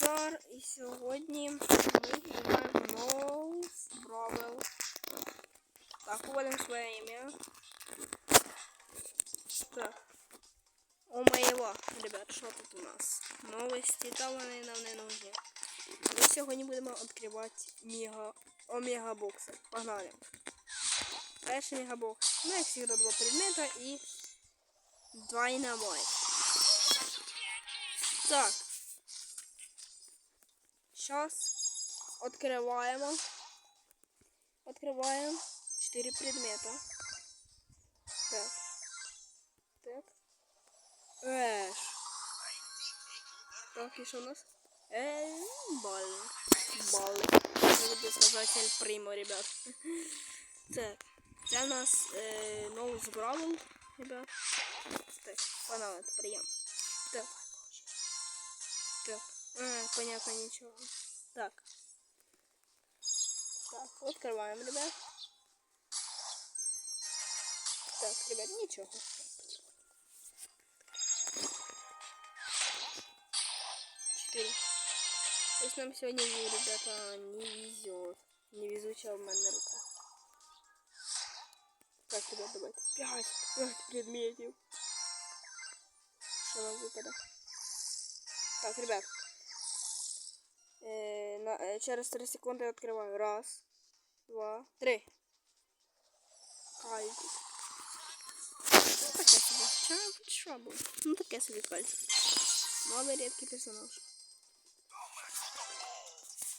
Назар і сьогодні ми знімаємо нову Бравл. Так, уводимо своє ім'я. Так. О моєго, ребят, що тут у нас? Новості, та вони нам не нужні. Ми сьогодні будемо відкривати мега, омега бокси. Погнали. Перший мегабокс. Ну, як завжди, два предмета і Dynamite. Так. Сейчас открываем, открываем четыре предмета. Так. Так. Эш. Так, еще у нас. Эй, бал. Бал. Буду сажатель приму, ребят. Так. Для нас э, ноус бравл, ребят. Так, панал, это прием. Так. А, понятно, ничего. Так. Так, открываем, ребят. Так, ребят, ничего. Четыре. То есть нам сегодня, ребята, не везет. Невезучая в мене рука. Так, ребят, давайте. Пять. Пять предметов. Что нам выпадет? Так, ребят. Э, на, э, через 3 секунды открываю. Раз, два, три. Кальт. Таке собі. Child Trouble. Ну таке собі кальт. Новий рідкий персонаж.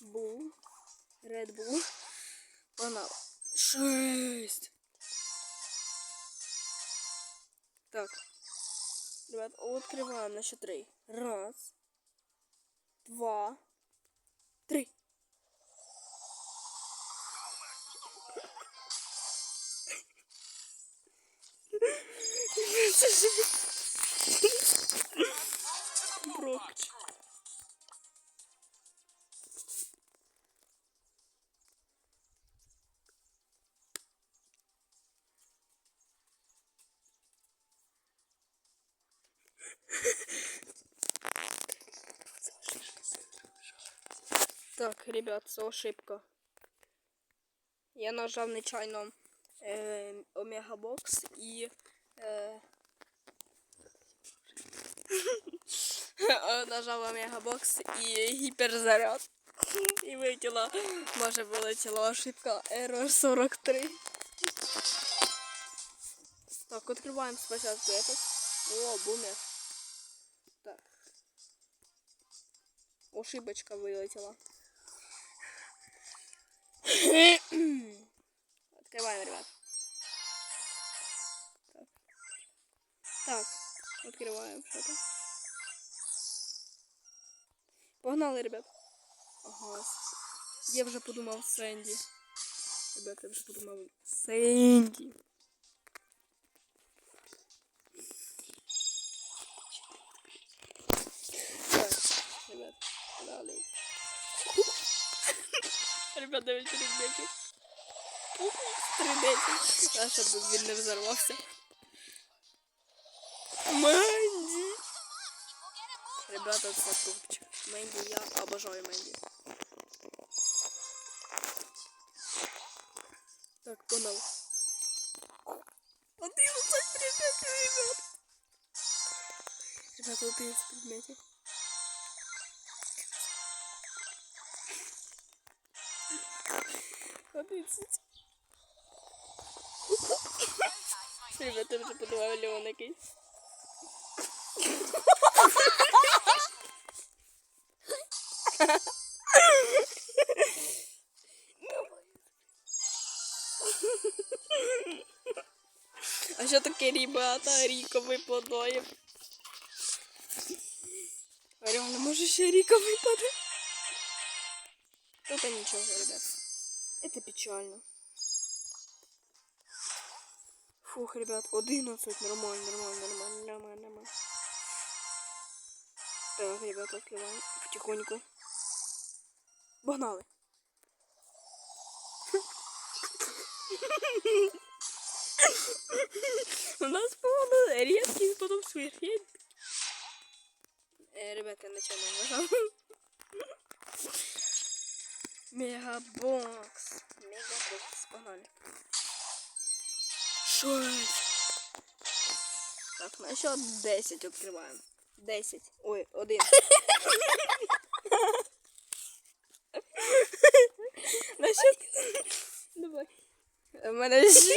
Бул. Ред Бул. Погнали. Шесть. Так. Ребят, открываем на счет три. Раз, два, Три. Брокч. Так, ребят, це ошибка. Я нажав нечайно е, Омега Бокс і. Е, нажав Омега Бокс і гіперзаряд. І вилетіла, може вилетіла ошибка Error 43. Так, відкриваємо спочатку этот. О, бумер. Так. Ошибочка вилетіла. Открываем, ребят. Так. Так, открываем что-то. Погнали, ребят. Ага. Я вже подумав Сенді. Ребят, я вже подумав Сенді. на 9 рівників. Три щоб він не взорвався. Менді. Ребята, це тупчик. Менді, я обожаю Менді. Так, понял. Одиннадцать предметів, ребят. Ребята, убийцы предметы. 11. Ребята, вже подавав Леон якийсь. А що таке ребята, ріковий плодоєм? не може ще ріковий плодоєм? Тут нічого, ребята. Это печально. Фух, ребят, 11, нормально, нормально, нормально, нормально, нормально. Так, ребят, открываем потихоньку. Погнали. У нас, по-моему, редкий, потом сверхредкий. Э, ребята, я начально нажал. Мегабокс. Мегабокс. Погнали. Шесть. Так, ну ще 10 відкриваємо. 10. Ой, один. На що? Давай. У мене ще.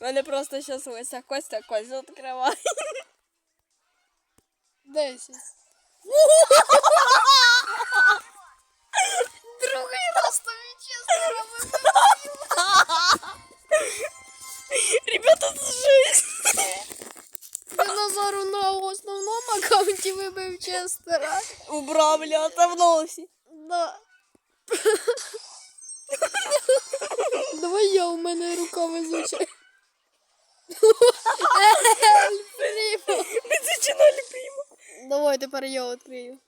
У мене просто зараз ось Костя, Костя відкриває. Десять. Динозавр на основному аккаунті вибив Честера. Убрав, бля, там в носі. Да. Давай я, у мене рука везуча. Прямо. Ми зачинали прямо. Давай тепер я відкрию.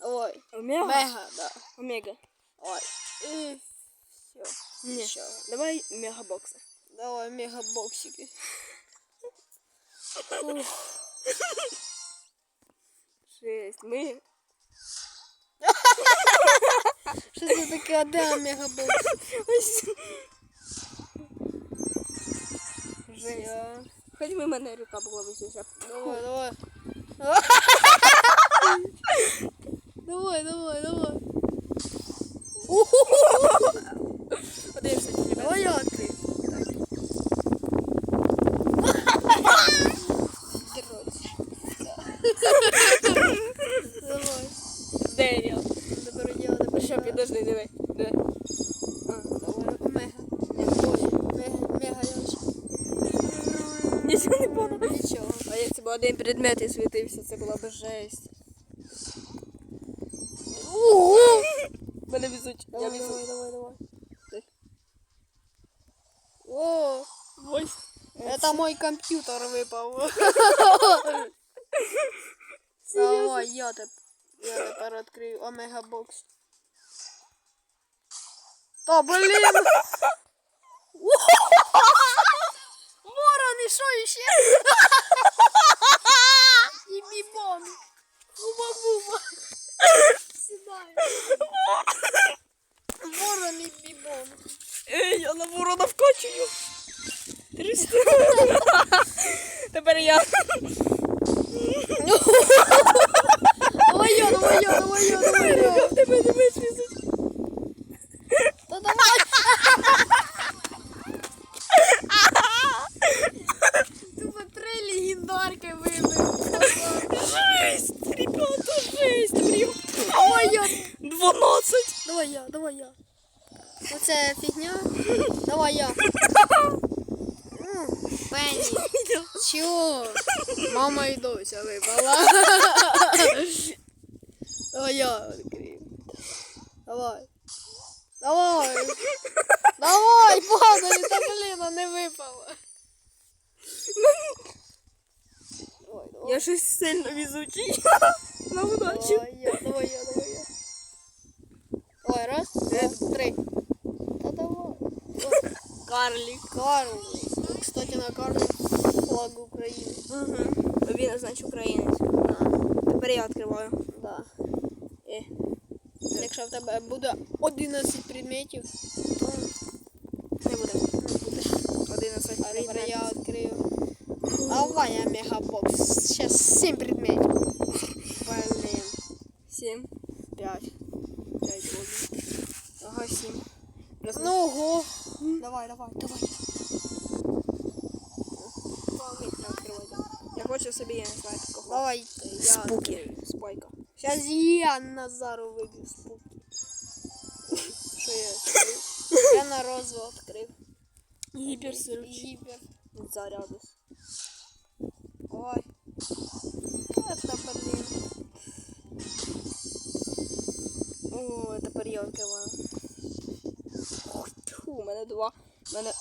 Давай. Омега? Мега, да. Омега. Ой. І все. Ні. Що? Давай мегабокси. Давай мегабоксики. Ух. Шесть. Ми. Що це таке один мегабокс? Жесть. Хоч би мене рука була висіша. Давай. Давай, предмет і світився, це була б жесть. Ого! Мене везуть. Я везу. давай, давай, давай. О, Ось. это мой компьютер выпал. Давай, я теп- я тепер відкрию Омега Бокс. Та блін! Ворон, і що іще? І бібон. Хуба-буба. Сідаю. Ворон і бібон. Ей, я на ворона вкочую. 300. Тепер я. Випала. Давай я відкрию. Давай. Давай. Давай, падай, та блін, не випала. Давай, давай. Я щось сильно везучий. На удачу. Давай я, давай я, давай я. Давай, раз, два, три. Та давай. О, Карлік. Карл. Кстати, на Карлі флаг України. Угу. Він, значить, українець. Да. Тепер я відкриваю. Да. Е. Якщо в тебе буде 11 предметів, то Не буде. не буде. 11 А тепер я відкрию. Давай я мегабокс. Сейчас 7 предметів. Блін. 7. 5. 5 буде. Ага, 7. Ну ого. Давай, давай, давай. Спуки. Спайка. Сейчас я Назару виб'ю спуки. Що я відкрив? Я на розу відкрив. Гіперсируч. Гіпер. Зарядус. Ой. Это, блин. О, тепер я відкриваю. Ух, тьфу, у мене два. У мене...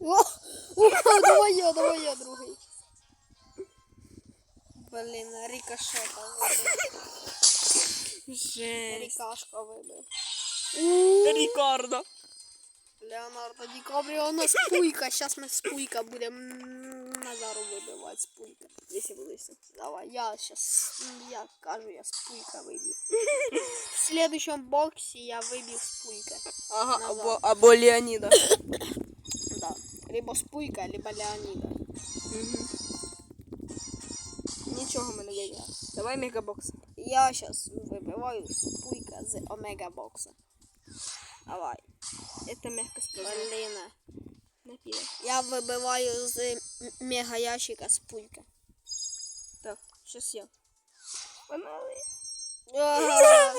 О, о, давай я, давай я, другий. Блін, рикошета вибив. Жесть. Рикашка вибив. Рікардо. Леонардо Ді Капріо, у нас спуйка. Сейчас ми спуйка будемо Назару вибивати спуйка. якщо будеш. Давай, я сейчас, я кажу, я спуйка выбью. В следующем боксе я выбью спуйка. Ага, Назад. або, або Леоніда. Да. Либо спуйка, либо Леонида. Угу. Нічого ми не. Давай мегабокс. Я сейчас выбиваю спуйка з омега бокса. Давай. Это мягко сказано. Блин. Я вибиваю з мега ящика спуйка. Так, щас я. Погнали.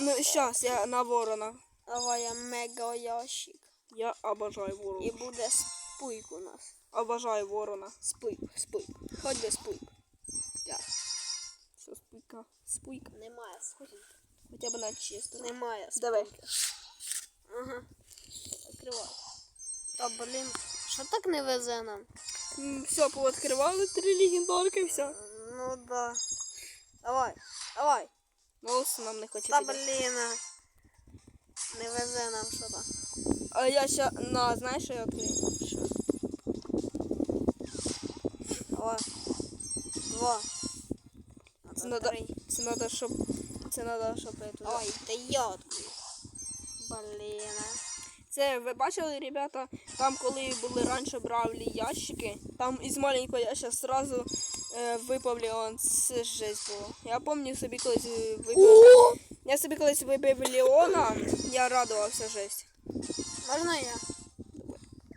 Ну, щас, я на ворона. Давай я мега ящик. Я обожаю ворона. І буде спуйк у нас. Обожаю ворона. Спуйк, спуйк. Хоть би спуйк. Спуйка. Спуйка. Немає спуйка. Хоча б на чисто. Немає. Давай. Ага. Відкривай. Та блін, що так не везе нам? Все, пооткривали три легендарки, все. Ну да. Давай, давай. Ноус нам не хоче Та блін. Не везе нам що там. А я ще на, знаєш, що я? Що? Давай. Два. Це надо, це надо, щоб, це надо, щоб я туди. Давай, та я. Блін. Це ви бачили, ребята, там коли були раніше брали ящики, там із маленького ящика сразу е, випав Леон. Це жесть було. Я пам'ятаю собі колись е, вибив. Я собі колись вибив Леона, я радувався жесть. Можна я?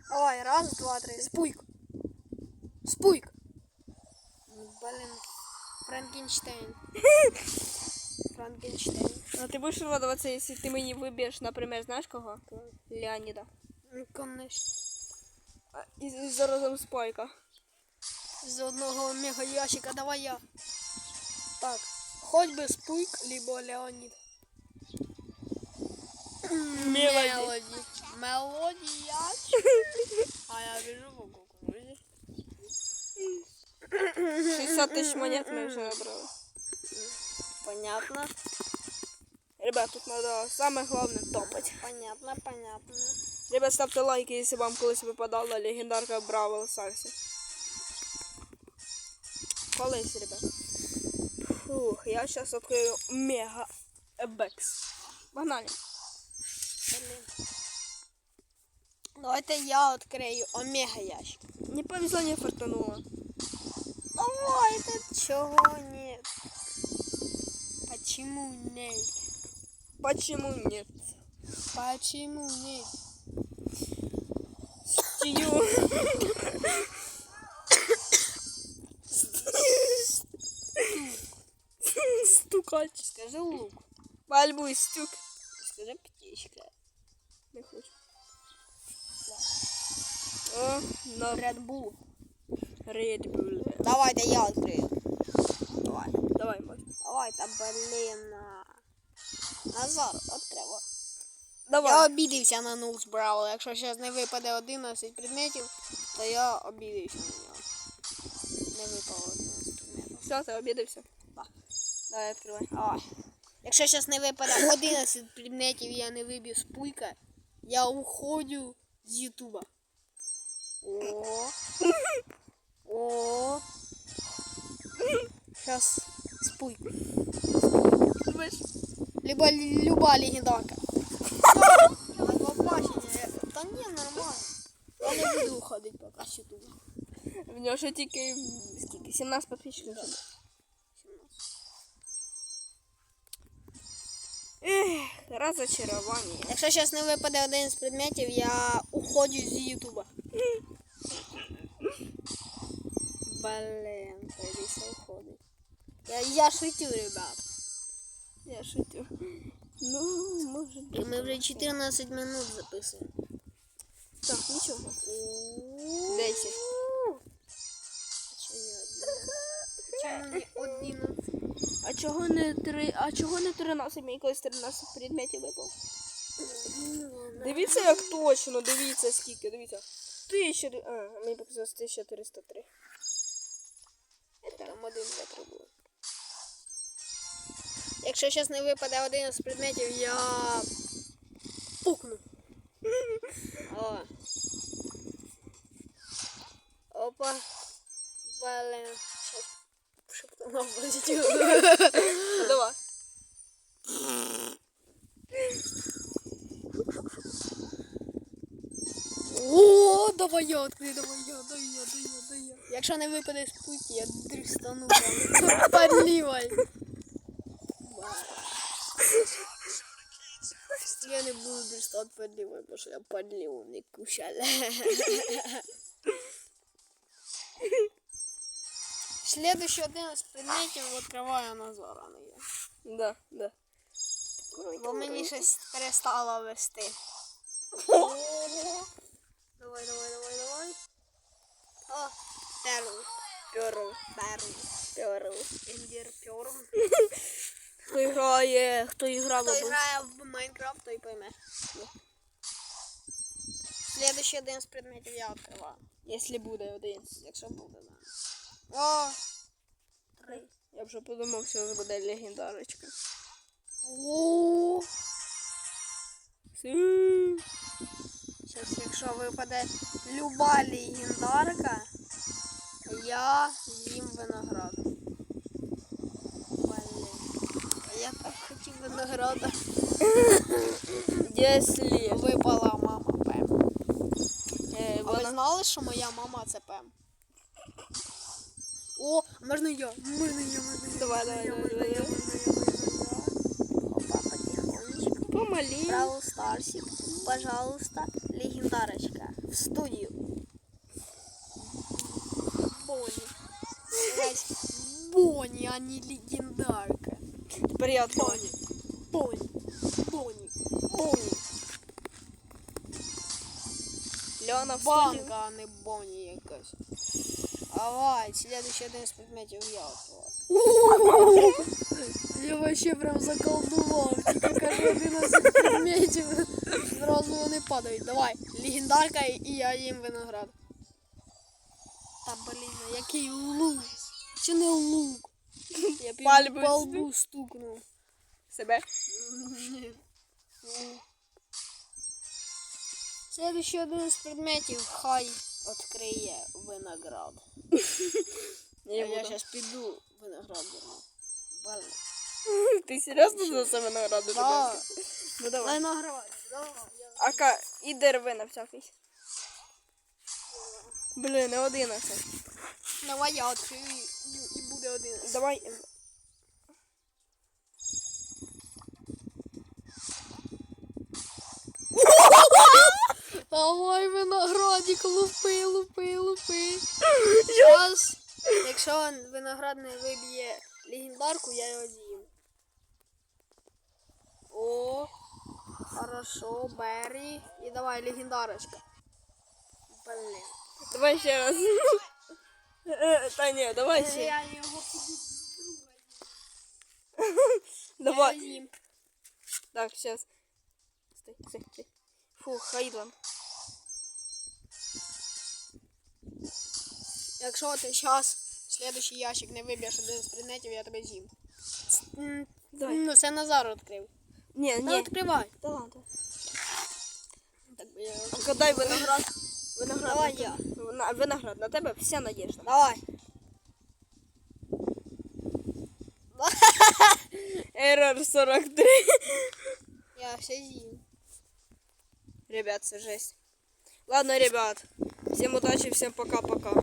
Давай, раз, два, три. Спуйк. Спуйк. Блин. Франкенштейн. Франкенштейн. А ти будеш радуватися, якщо ти мені виб'єш, наприклад, знаєш кого? Леоніда. Ну, конечно. А, І, і заразом спайка. З одного мега ящика давай я. Так. Хоть би Спуйк, либо Леонид. Мелоді. Мелодий А я біжу по кукурузі. 60 тисяч монет ми вже набрали. Понятно. Ребят, тут треба саме головне топать. Понятно, понятно. Ребят, ставте лайки, якщо вам колись випадала легендарка Бравл Сарсі. Колись, ребят. Фух, я зараз відкрию мега бекс. Погнали. Блин. Давайте я открою омега ящик. Не повезло, не фартануло. Давайте. Чего нет? Почему нет? Почему нет? Почему нет? Стью. Стукач. Скажи лук. Пальбу і стюк. Скажи птичка. Не хочу. О, на Red Bull. Red Bull. Давайте я открою. Давай, давай, мать. Давайте, блин. а. Назар, відкривай. Я Давай. обідився на Нукс Бравл. Якщо зараз не випаде 11 предметів, то я обідився на нього. Не випало 11 предметів. Все, ти обідався? Да. Давай, відкривай. Ой. Якщо зараз не випаде 11 предметів, я не виб'ю спуйка, я уходжу з Ютуба. О. О. Сейчас спуйка. Думаєш? Либо л- люба легендарка. На побачення. Та ні, нормально. Я не буду уходити поки з Ютуба. В нього ще тільки м, скільки? 17 підписчиків. Ех, разочарування. Якщо зараз не випаде один з предметів, я уходжу з Ютуба. Блин, прийдеться уходити. Я, я шутю, ребят. Я шутю. Ну, може. І ми вже 14 минут записуємо. Так. Чому не 11? А чого не три, а чого не 13? Мені колись 13 предметів випав. Дивіться, як точно, дивіться скільки, дивіться. Тисяча, а, мені показалось 1303. Там один три. Якщо зараз не випаде один з предметів, я пукну. О. Опа. Блин, полетів. Ну, давай. давай я відкрию, давай я, дай я, дай я, дай я. Якщо не випаде з путі, я дристану там. Подлівай. Я не буду дристати подлівай, бо що я подліву не кушала. Следующий один із предметів відкриваю Назара. не я. Да, да. Бо мені щось перестало вести. Давай, давай, давай, давай. О, перл, Перл, перл, перл. ендер перл. Хто грає, хто грав Хто або... грає в Майнкрафт, той пойме. Следующий один з предметів я відкриваю. Якщо буде один. Якщо буде, да. О! Три. Я вже подумав, що це буде легендарочка. О! Сі. Зараз, якщо випаде люба легендарка, я їм виноград. Блін. А я так хотів винограда. Якщо Випала мама Пем. е, А ви знали, що моя мама це Пем? О, можна я? Можна я, можна я. Давай, давай, давай, давай. я. Опа, потихонечку. Старсик, пожалуйста, легендарочка в студию. Бонни. Блядь, Бонни, а не легендарка. Тепер я відкриваю. Бонни, Бонни, Бонни. Льона в студію. Банка, а не Бонни якась. Давай, следующий один з предметів я открою. Я вообще прям заколдував. Тільки кажу один. Зразу вони падають. Давай, легендарка і я їм виноград. Та блін, який лук. Чи не лук? Я Пальбу лбу стукнув. Себе. Следующий один з предметів хай відкриє виноград. Я, я зараз піду виноград верну. Ти серйозно за це винограду Да. Ну давай. Виноград. Ака, і деревина всякий. Блін, не один це. Давай я відкрию і, і буде один. Давай. Давай виноградик, лупи, лупи, лупи. Зараз, якщо виноград не виб'є легендарку, я його з'їм. О, хорошо, бері. І давай легендарочка. Блін. Давай ще раз. Е, Та ні, давай ще. Я його. Давай. Так, сейчас. Стой, стой, стой. Фу, Хайдлан. Якщо ти зараз следующий ящик не виб'єш один з предметів, я тебе з'їм. М, Давай. Ну, це Назар відкрив. Ні, Та ні. відкривай. Та ладно. Так би я... А дай виноград. Виноград. Давай на я. тебе. На, виноград, на тебе вся надежда. Давай. Еррор 43. Я все з'їм. Ребят, це жесть. Ладно, ребят. Всем удачи, всем пока-пока.